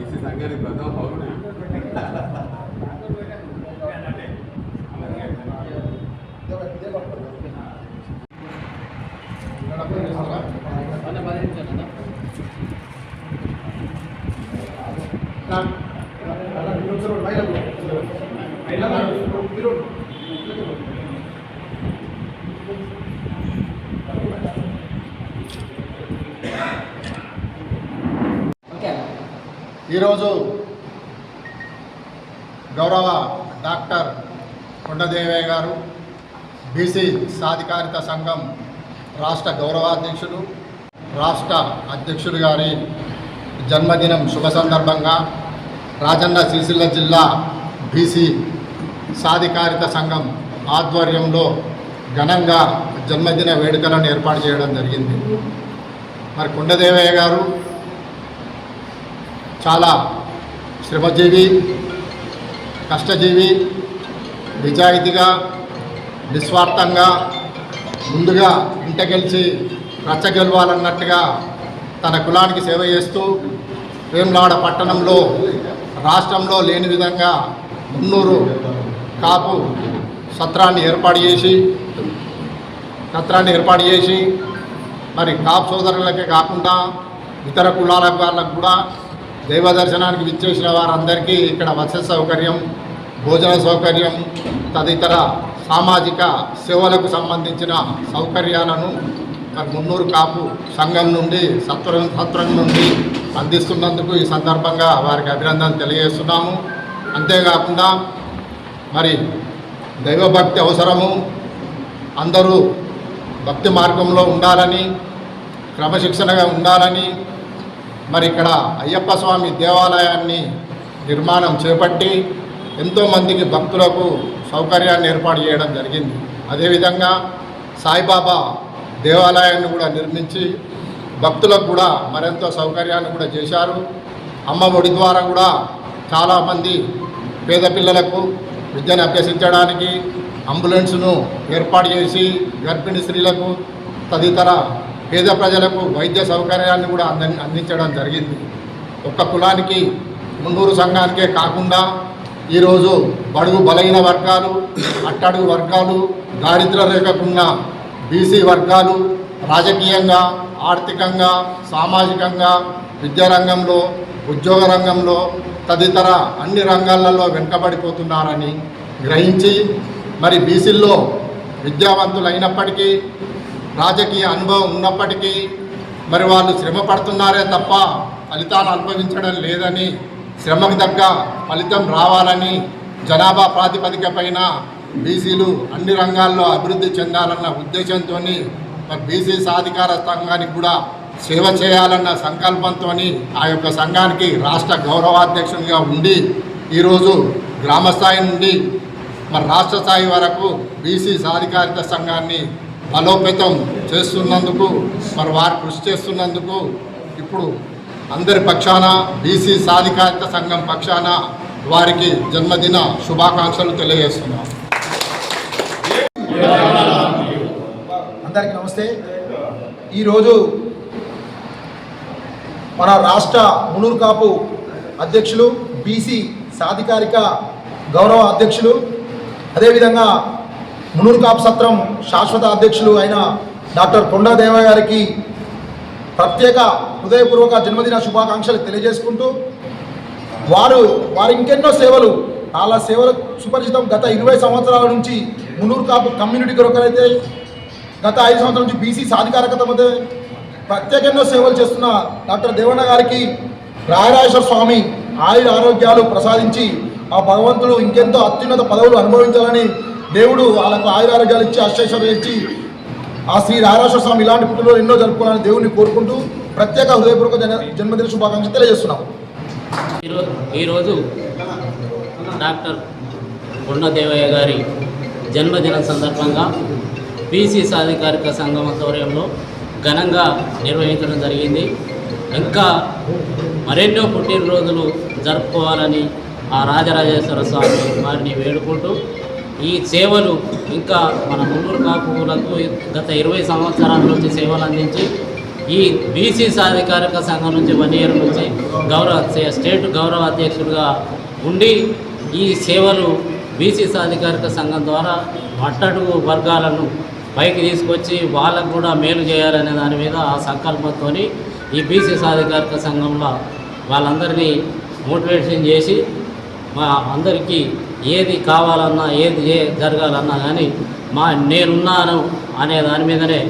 ఈ సంఘానికి ప్రథమ పౌరుడు ఈరోజు గౌరవ డాక్టర్ కొండదేవయ్య గారు బీసీ సాధికారిత సంఘం రాష్ట్ర గౌరవాధ్యక్షులు రాష్ట్ర అధ్యక్షుడు గారి జన్మదినం శుభ సందర్భంగా రాజన్న సిరిసిల్ల జిల్లా బీసీ సాధికారిత సంఘం ఆధ్వర్యంలో ఘనంగా జన్మదిన వేడుకలను ఏర్పాటు చేయడం జరిగింది. మరి కొండదేవయ్య గారు చాలా శ్రమజీవి కష్టజీవి నిజాయితీగా నిస్వార్థంగా ముందుగా ఇంట గెలిచి రచ్చ గెలవాలన్నట్టుగా తన కులానికి సేవ చేస్తూ వేములాడ పట్టణంలో రాష్ట్రంలో లేని విధంగా మున్నూరు కాపు సత్రాన్ని ఏర్పాటు చేసి సత్రాన్ని ఏర్పాటు చేసి మరి కాపు సోదరులకే కాకుండా ఇతర కులాల వాళ్ళకు కూడా దైవ దర్శనానికి విచ్చేసిన వారందరికీ ఇక్కడ వసతి సౌకర్యం భోజన సౌకర్యం తదితర సామాజిక సేవలకు సంబంధించిన సౌకర్యాలను మున్నూరు కాపు సంఘం నుండి సత్వరం సత్రం నుండి అందిస్తున్నందుకు ఈ సందర్భంగా వారికి అభినందన తెలియజేస్తున్నాము. అంతేకాకుండా మరి దైవభక్తి అవసరము అందరూ భక్తి మార్గంలో ఉండాలని క్రమశిక్షణగా ఉండాలని మరి ఇక్కడ అయ్యప్ప స్వామి దేవాలయాన్ని నిర్మాణం చేపట్టి ఎంతోమందికి భక్తులకు సౌకర్యాన్ని ఏర్పాటు చేయడం జరిగింది. అదేవిధంగా సాయిబాబా దేవాలయాన్ని కూడా నిర్మించి భక్తులకు కూడా మరెంతో సౌకర్యాన్ని కూడా చేశారు. అమ్మ ఒడి ద్వారా కూడా చాలామంది పేద పిల్లలకు విద్యను అభ్యసించడానికి అంబులెన్స్ను ఏర్పాటు చేసి గర్భిణీ స్త్రీలకు తదితర పేద ప్రజలకు వైద్య సౌకర్యాన్ని కూడా అంద అందించడం జరిగింది. ఒక్క కులానికి మున్నూరు సంఘానికే కాకుండా ఈరోజు బడుగు బలైన వర్గాలు అట్టడుగు వర్గాలు దారిద్ర్య రేఖకున్న బీసీ వర్గాలు రాజకీయంగా ఆర్థికంగా సామాజికంగా విద్యారంగంలో ఉద్యోగ రంగంలో తదితర అన్ని రంగాలలో వెనుకబడిపోతున్నారని గ్రహించి మరి బీసీల్లో విద్యావంతులు అయినప్పటికీ రాజకీయ అనుభవం ఉన్నప్పటికీ మరి వాళ్ళు శ్రమ పడుతున్నారే తప్ప ఫలితాలు అనుభవించడం లేదని శ్రమకు తగ్గ ఫలితం రావాలని జనాభా ప్రాతిపదిక పైన బీసీలు అన్ని రంగాల్లో అభివృద్ధి చెందాలన్న ఉద్దేశంతో మరి బీసీ సాధికార సంఘానికి కూడా సేవ చేయాలన్న సంకల్పంతో ఆ యొక్క సంఘానికి రాష్ట్ర గౌరవాధ్యక్షునిగా ఉండి ఈరోజు గ్రామ స్థాయి నుండి మరి రాష్ట్ర స్థాయి వరకు బీసీ సాధికారిత సంఘాన్ని బలోపేతం చేస్తున్నందుకు మరి వారు కృషి చేస్తున్నందుకు ఇప్పుడు అందరి పక్షాన బీసీ సాధికారిత సంఘం పక్షాన వారికి జన్మదిన శుభాకాంక్షలు తెలియజేస్తున్నాం. అందరికీ నమస్తే. ఈరోజు మన రాష్ట్ర మునూరు కాపు అధ్యక్షులు బీసీ సాధికారిక గౌరవ అధ్యక్షులు అదేవిధంగా మునూరు కాపు సత్రం శాశ్వత అధ్యక్షులు అయిన డాక్టర్ కొండా దేవ గారికి ప్రత్యేక హృదయపూర్వక జన్మదిన శుభాకాంక్షలు తెలియజేసుకుంటూ వారు వారి ఇంకెన్నో సేవలు వాళ్ళ సేవలు సుపరిచితం గత ఇరవై సంవత్సరాల నుంచి మునూరు కాపు కమ్యూనిటీ కొరకైతే గత ఐదు సంవత్సరాల నుంచి బీసీ సాధికారకత మధ్య ప్రత్యేక ఎన్నో సేవలు చేస్తున్న డాక్టర్ దేవన్న గారికి రాయరాజేశ్వర స్వామి ఆయుర ఆరోగ్యాలు ప్రసాదించి ఆ భగవంతుడు ఇంకెంతో అత్యున్నత పదవులు అనుభవించాలని దేవుడు వాళ్ళకు ఆయుర ఆరోగ్యాలు ఇచ్చి ఇచ్చి ఆ శ్రీ నారాయణ స్వామి ఇలాంటి పుట్టినరోజు ఎన్నో జరుపుకోవాలని దేవుడిని కోరుకుంటూ ప్రత్యేక హృదయపూర్వక జన జన్మదిన శుభాకాంక్షలు తెలియజేస్తున్నాం ఈరోజు డాక్టర్ కొండదేవయ్య గారి జన్మదినం సందర్భంగా బీసీ సాధికారిక సంఘం ఆధ్వర్యంలో ఘనంగా నిర్వహించడం జరిగింది. ఇంకా మరెన్నో పుట్టినరోజులు జరుపుకోవాలని ఆ రాజరాజేశ్వర స్వామి వారిని వేడుకుంటూ ఈ సేవలు ఇంకా మన మున్నూరు కాపులకు గత ఇరవై సంవత్సరాల నుంచి సేవలు అందించి ఈ బీసీ సాధికారిక సంఘం నుంచి వన్ ఇయర్ నుంచి గౌరవ స్టేట్ గౌరవ అధ్యక్షుడిగా ఉండి ఈ సేవలు బీసీ సాధికారిక సంఘం ద్వారా అట్టడుగు వర్గాలను పైకి తీసుకొచ్చి వాళ్ళకు కూడా మేలు చేయాలనే దాని మీద ఆ సంకల్పంతో ఈ బీసీ సాధికారిక సంఘంలో వాళ్ళందరినీ మోటివేషన్ చేసి మా అందరికీ ఏది కావాలన్నా ఏది ఏ- జరగాలన్నా కానీ మా నేనున్నాను అనే దాని మీదనే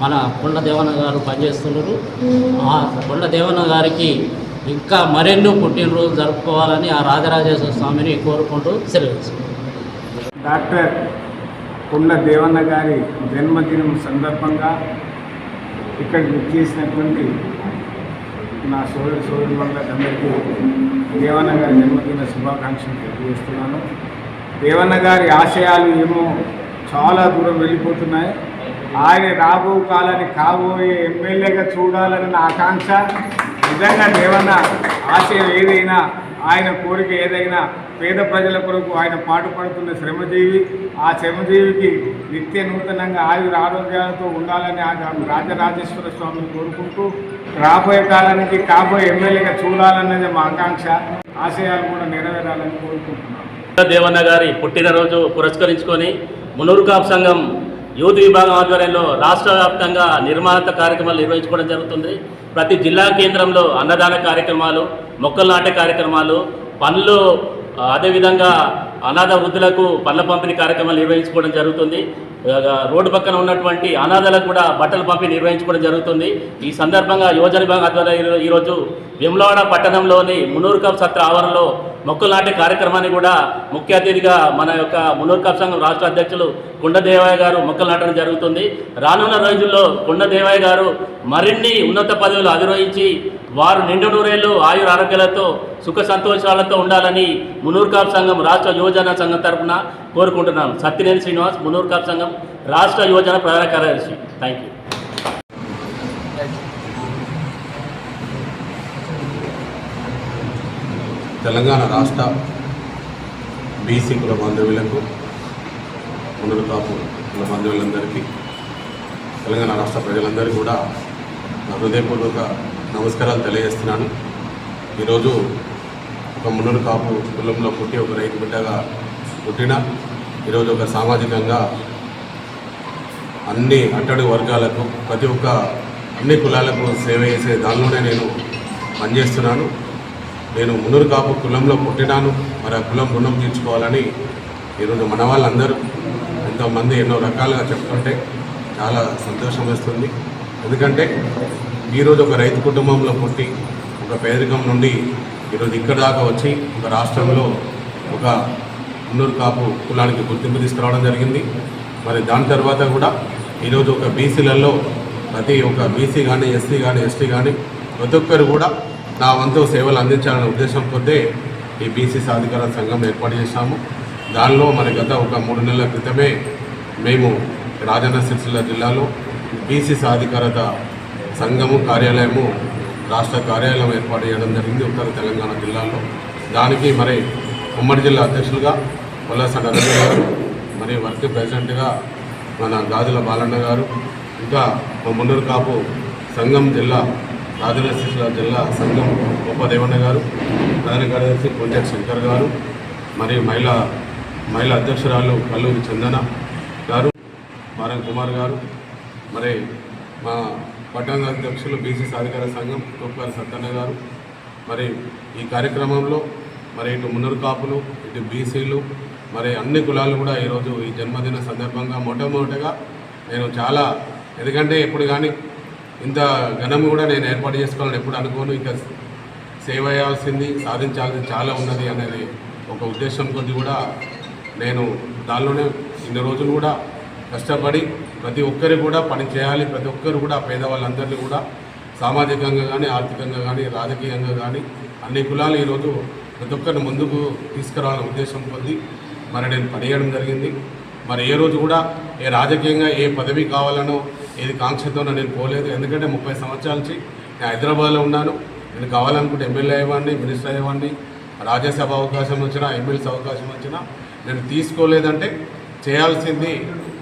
మన కొండ దేవన్న గారు పనిచేస్తున్నారు. ఆ కొండ దేవన్న గారికి ఇంకా మరెన్నో పుట్టినరోజు జరుపుకోవాలని ఆ రాజరాజేశ్వర స్వామిని కోరుకుంటూ సెలవు డాక్టర్ కొండ దేవన్న గారి జన్మదినం సందర్భంగా ఇక్కడికి వచ్చేసినటువంటి నా సోదరు సోదరి అందరికీ దేవన్న గారి జన్మదిన శుభాకాంక్షలు తెలియజేస్తున్నాను. దేవన్న గారి ఆశయాలు ఏమో చాలా దూరం వెళ్ళిపోతున్నాయి. ఆయన రాబో కాలాన్ని కాబోయే ఎమ్మెల్యేగా చూడాలని నా ఆకాంక్ష. నిజంగా దేవన్న ఆశయం ఏదైనా ఆయన కోరిక ఏదైనా పేద ప్రజల కొరకు ఆయన పాటుపడుతున్న శ్రమజీవి ఆ శ్రమజీవికి నిత్య నూతనంగా ఆయుర ఆరోగ్యాలతో ఉండాలని ఆ రాజరాజేశ్వర స్వామిని కోరుకుంటూ రాబోయే కాలానికి కాబోయే ఎమ్మెల్యేగా చూడాలన్నది మా ఆకాంక్ష. ఆశయాలు కూడా నెరవేరాలని కోరుకుంటున్నాం. దేవన్న గారి పుట్టినరోజు పురస్కరించుకొని మునూరు కాపు సంఘం యూత్ విభాగం ఆధ్వర్యంలో రాష్ట్ర వ్యాప్తంగా నిర్మాణత కార్యక్రమాలు నిర్వహించుకోవడం జరుగుతుంది. ప్రతి జిల్లా కేంద్రంలో అన్నదాన కార్యక్రమాలు మొక్కలు నాటే కార్యక్రమాలు పనులు అదేవిధంగా అనాథ వృద్ధులకు పండ్ల పంపిణీ కార్యక్రమాలు నిర్వహించుకోవడం జరుగుతుంది. రోడ్డు పక్కన ఉన్నటువంటి అనాథలకు కూడా బట్టల పంపిణీ నిర్వహించుకోవడం జరుగుతుంది. ఈ సందర్భంగా యువజన విభాగం ఆధ్వర్యంలో ఈరోజు విమలవాడ పట్టణంలోని మునూరు కప్ సత్ర ఆవరణలో మొక్కలు నాటే కార్యక్రమాన్ని కూడా ముఖ్య అతిథిగా మన యొక్క మునూరు కప్ సంఘం రాష్ట్ర అధ్యక్షులు కుండదేవయ్య గారు మొక్కలు నాటడం జరుగుతుంది. రానున్న రోజుల్లో కొండ గారు మరిన్ని ఉన్నత పదవులు అధిరోహించి వారు నిండు నూరేళ్ళు ఆయుర ఆరోగ్యాలతో సుఖ సంతోషాలతో ఉండాలని మునూర్కాప్ సంఘం రాష్ట్ర యువజన సంఘం తరఫున కోరుకుంటున్నాను సత్యనేని శ్రీనివాస్ మునూర్కాప్ సంఘం రాష్ట్ర యువజన ప్రధాన కార్యదర్శి. థ్యాంక్ యూ తెలంగాణ రాష్ట్ర బీసీ కుల బాంధవ్యులకు మునూర్కాపు కుల బాంధవ్యులందరికీ తెలంగాణ రాష్ట్ర ప్రజలందరికీ కూడా హృదయపూర్వక నమస్కారాలు తెలియజేస్తున్నాను. ఈరోజు ఒక మునులు కాపు కులంలో పుట్టి ఒక రైతు బిడ్డగా పుట్టిన ఈరోజు ఒక సామాజికంగా అన్ని అట్టడి వర్గాలకు ప్రతి ఒక్క అన్ని కులాలకు సేవ చేసే దానిలోనే నేను పనిచేస్తున్నాను. నేను మునురు కాపు కులంలో పుట్టినాను. మరి ఆ కులం రుణం తీర్చుకోవాలని ఈరోజు మన వాళ్ళందరూ ఎంతోమంది ఎన్నో రకాలుగా చెప్తుంటే చాలా సంతోషం వేస్తుంది. ఎందుకంటే ఈరోజు ఒక రైతు కుటుంబంలో పుట్టి ఒక పేదరికం నుండి ఈరోజు ఇక్కడ దాకా వచ్చి ఒక రాష్ట్రంలో ఒక ఉన్నూరు కాపు కులానికి గుర్తింపు తీసుకురావడం జరిగింది. మరి దాని తర్వాత కూడా ఈరోజు ఒక బీసీలలో ప్రతి ఒక్క బీసీ కానీ ఎస్సీ కానీ ఎస్టీ కానీ ప్రతి ఒక్కరు కూడా నా వంతు సేవలు అందించాలనే ఉద్దేశం కొద్దే ఈ బీసీ సాధికార సంఘం ఏర్పాటు చేశాము. దానిలో మరి గత ఒక మూడు నెలల క్రితమే మేము రాజన్న సిరిసిల్ల జిల్లాలో బీసీ సాధికారత సంఘము కార్యాలయము రాష్ట్ర కార్యాలయం ఏర్పాటు చేయడం జరిగింది ఉత్తర తెలంగాణ జిల్లాలో. దానికి మరి ఉమ్మడి జిల్లా అధ్యక్షులుగా పొలాస నరేంద్ర గారు మరి వర్క్ ప్రెసిడెంట్గా మన గాజుల బాలన్న గారు ఇంకా మా మున్నూరు కాపు సంఘం జిల్లా రాజన్న జిల్లా సంఘం ఉపదేవన్న గారు ప్రధాన కార్యదర్శి కొంజక్ శంకర్ గారు మరి మహిళా మహిళా అధ్యక్షురాలు కల్లూరి చందన గారు మారం కుమార్ గారు మరి మా పట్టణ అధ్యక్షులు బీసీ సాధికార సంఘం తొక్కారి సత్తన్న గారు. మరి ఈ కార్యక్రమంలో మరి ఇటు మున్నూరు కాపులు ఇటు బీసీలు మరి అన్ని కులాలు కూడా ఈరోజు ఈ జన్మదిన సందర్భంగా మొట్టమొదటిగా నేను చాలా ఎందుకంటే ఎప్పుడు కానీ ఇంత ఘనం కూడా నేను ఏర్పాటు చేసుకోవాలని ఎప్పుడు అనుకోను. ఇక సేవ చేయాల్సింది సాధించాల్సింది చాలా ఉన్నది అనేది ఒక ఉద్దేశం కొద్ది కూడా నేను దానిలోనే ఇన్ని రోజులు కూడా కష్టపడి ప్రతి ఒక్కరు కూడా పని చేయాలి. ప్రతి ఒక్కరు కూడా పేదవాళ్ళందరినీ కూడా సామాజికంగా కానీ ఆర్థికంగా కానీ రాజకీయంగా కానీ అన్ని కులాలు ఈరోజు ప్రతి ఒక్కరిని ముందుకు తీసుకురావాలనే ఉద్దేశం పొంది మరి నేను పనిచేయడం జరిగింది. మరి ఏ రోజు కూడా ఏ రాజకీయంగా ఏ పదవి కావాలనో ఏది కాంక్షతోనో నేను పోలేదు. ఎందుకంటే ముప్పై సంవత్సరాల నుంచి నేను హైదరాబాద్లో ఉన్నాను. నేను కావాలనుకుంటే ఎమ్మెల్యే అయ్యేవాడిని మినిస్టర్ అయ్యేవాడిని రాజ్యసభ అవకాశం వచ్చినా ఎమ్మెల్సీ అవకాశం వచ్చినా నేను తీసుకోలేదంటే చేయాల్సింది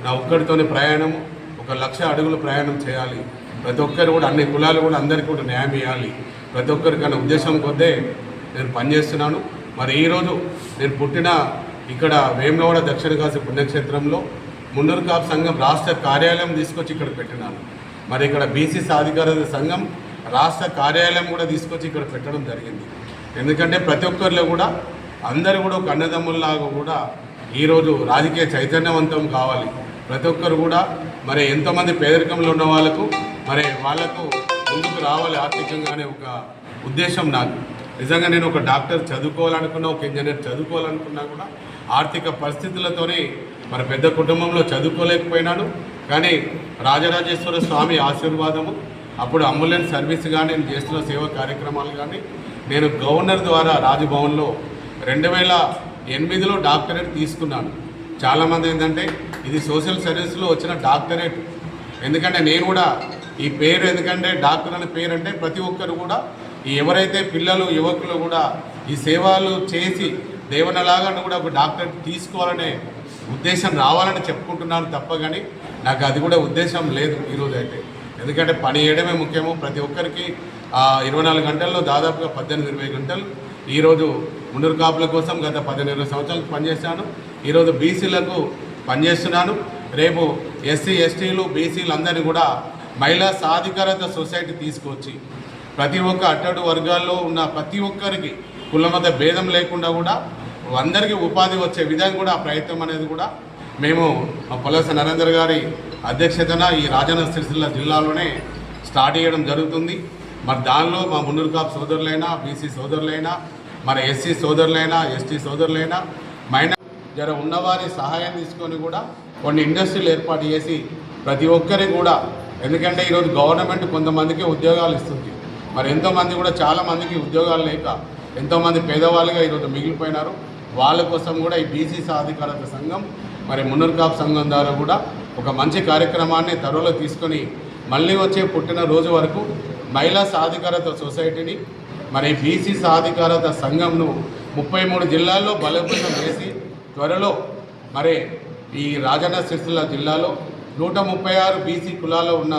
నా ఒక్కడితోనే ప్రయాణం ఒక లక్ష అడుగులు ప్రయాణం చేయాలి. ప్రతి ఒక్కరు కూడా అన్ని కులాలు కూడా అందరికీ కూడా న్యాయం ఇవ్వాలి ప్రతి ఒక్కరికన్నా ఉద్దేశం కొద్దే నేను పనిచేస్తున్నాను. మరి ఈరోజు నేను పుట్టిన ఇక్కడ వేములవాడ దక్షిణ కాశీ పుణ్యక్షేత్రంలో మున్నూరు కాపు సంఘం రాష్ట్ర కార్యాలయం తీసుకొచ్చి ఇక్కడ పెట్టినాను. మరి ఇక్కడ బీసీ సాధికారత సంఘం రాష్ట్ర కార్యాలయం కూడా తీసుకొచ్చి ఇక్కడ పెట్టడం జరిగింది. ఎందుకంటే ప్రతి ఒక్కరిలో కూడా అందరూ కూడా ఒక అన్నదమ్ముల్లాగా కూడా ఈరోజు రాజకీయ చైతన్యవంతం కావాలి. ప్రతి ఒక్కరు కూడా మరి ఎంతోమంది పేదరికంలో ఉన్న వాళ్ళకు మరి వాళ్ళకు ముందుకు రావాలి ఆర్థికంగానే ఒక ఉద్దేశం నాకు. నిజంగా నేను ఒక డాక్టర్ చదువుకోవాలనుకున్నా ఒక ఇంజనీర్ చదువుకోవాలనుకున్నా కూడా ఆర్థిక పరిస్థితులతోనే మరి పెద్ద కుటుంబంలో చదువుకోలేకపోయినాను కానీ రాజరాజేశ్వర స్వామి ఆశీర్వాదము అప్పుడు అంబులెన్స్ సర్వీస్ కానీ నేను చేస్తున్న సేవా కార్యక్రమాలు కానీ నేను గవర్నర్ ద్వారా రాజభవన్లో రెండు వేల ఎనిమిదిలో డాక్టరేట్ తీసుకున్నాను. చాలామంది ఏంటంటే ఇది సోషల్ సర్వీస్లో వచ్చిన డాక్టరేట్. ఎందుకంటే నేను కూడా ఈ పేరు ఎందుకంటే డాక్టర్ అనే పేరు అంటే ప్రతి ఒక్కరు కూడా ఎవరైతే పిల్లలు యువకులు కూడా ఈ సేవలు చేసి దేవనలాగా కూడా ఒక డాక్టర్ తీసుకోవాలనే ఉద్దేశం రావాలని చెప్పుకుంటున్నాను తప్ప కానీ నాకు అది కూడా ఉద్దేశం లేదు ఈరోజు అయితే. ఎందుకంటే పని చేయడమే ముఖ్యము. ప్రతి ఒక్కరికి ఇరవై నాలుగు గంటల్లో దాదాపుగా పద్దెనిమిది ఇరవై గంటలు ఈరోజు ముందరు కాపుల కోసం గత పద్దెనిమిది ఇరవై సంవత్సరాలు పనిచేశాను. ఈరోజు బీసీలకు పనిచేస్తున్నాను. రేపు ఎస్సీ ఎస్టీలు బీసీలు అందరినీ కూడా మహిళా సాధికారత సొసైటీ తీసుకొచ్చి ప్రతి ఒక్క అట్టడు వర్గాల్లో ఉన్న ప్రతి ఒక్కరికి కులమత భేదం లేకుండా కూడా అందరికీ ఉపాధి వచ్చే విధంగా కూడా ప్రయత్నం అనేది కూడా మేము మా పొలస నరేందర్ గారి అధ్యక్షతన ఈ రాజన్న సిరిసిల్ల జిల్లాలోనే స్టార్ట్ చేయడం జరుగుతుంది. మరి దానిలో మా మున్నూరు కాపు సోదరులైనా బీసీ సోదరులైనా మరి ఎస్సీ సోదరులైనా ఎస్టీ సోదరులైనా మైన జర ఉన్నవారి సహాయం తీసుకొని కూడా కొన్ని ఇండస్ట్రీలు ఏర్పాటు చేసి ప్రతి ఒక్కరికి కూడా ఎందుకంటే ఈరోజు గవర్నమెంట్ కొంతమందికి ఉద్యోగాలు ఇస్తుంది. మరి ఎంతోమంది కూడా చాలామందికి ఉద్యోగాలు లేక ఎంతోమంది పేదవాళ్ళుగా ఈరోజు మిగిలిపోయినారు. వాళ్ళ కోసం కూడా ఈ బీసీ సాధికారత సంఘం మరి మున్నూరు సంఘం ద్వారా కూడా ఒక మంచి కార్యక్రమాన్ని త్వరలో తీసుకొని మళ్ళీ వచ్చే పుట్టిన రోజు వరకు మహిళా సాధికారత సొసైటీని మరి బీసీ సాధికారత సంఘంను ముప్పై మూడు జిల్లాల్లో బలోపేతం చేసి త్వరలో మరి ఈ రాజన్న సిరిసిల్ల జిల్లాలో నూట ముప్పై ఆరు బీసీ కులాల్లో ఉన్న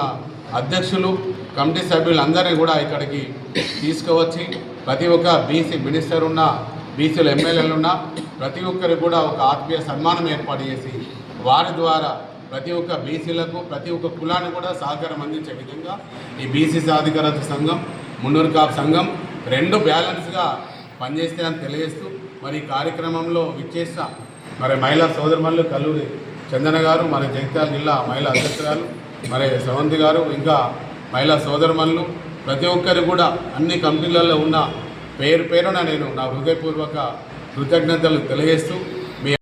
అధ్యక్షులు కమిటీ సభ్యులందరినీ కూడా ఇక్కడికి తీసుకువచ్చి ప్రతి ఒక్క బీసీ మినిస్టర్ ఉన్న బీసీలు ఎమ్మెల్యేలు ఉన్న ప్రతి ఒక్కరికి కూడా ఒక ఆత్మీయ సన్మానం ఏర్పాటు చేసి వారి ద్వారా ప్రతి ఒక్క బీసీలకు ప్రతి ఒక్క కులాన్ని కూడా సహకారం అందించే విధంగా ఈ బీసీ సాధికారత సంఘం మున్నూరు కాపు సంఘం రెండు బ్యాలెన్స్గా పనిచేస్తే అని తెలియజేస్తూ మరి కార్యక్రమంలో విచ్చేస్తా మరి మహిళా సోదరుమల్లు కల్లూరి చందన గారు మరి జగిత్యాల జిల్లా మహిళా అధ్యక్షురాలు మరి సవంతి గారు ఇంకా మహిళా సోదరుమల్లు ప్రతి ఒక్కరు కూడా అన్ని కంపెనీలలో ఉన్న పేరు పేరున నేను నా హృదయపూర్వక కృతజ్ఞతలు తెలియజేస్తూ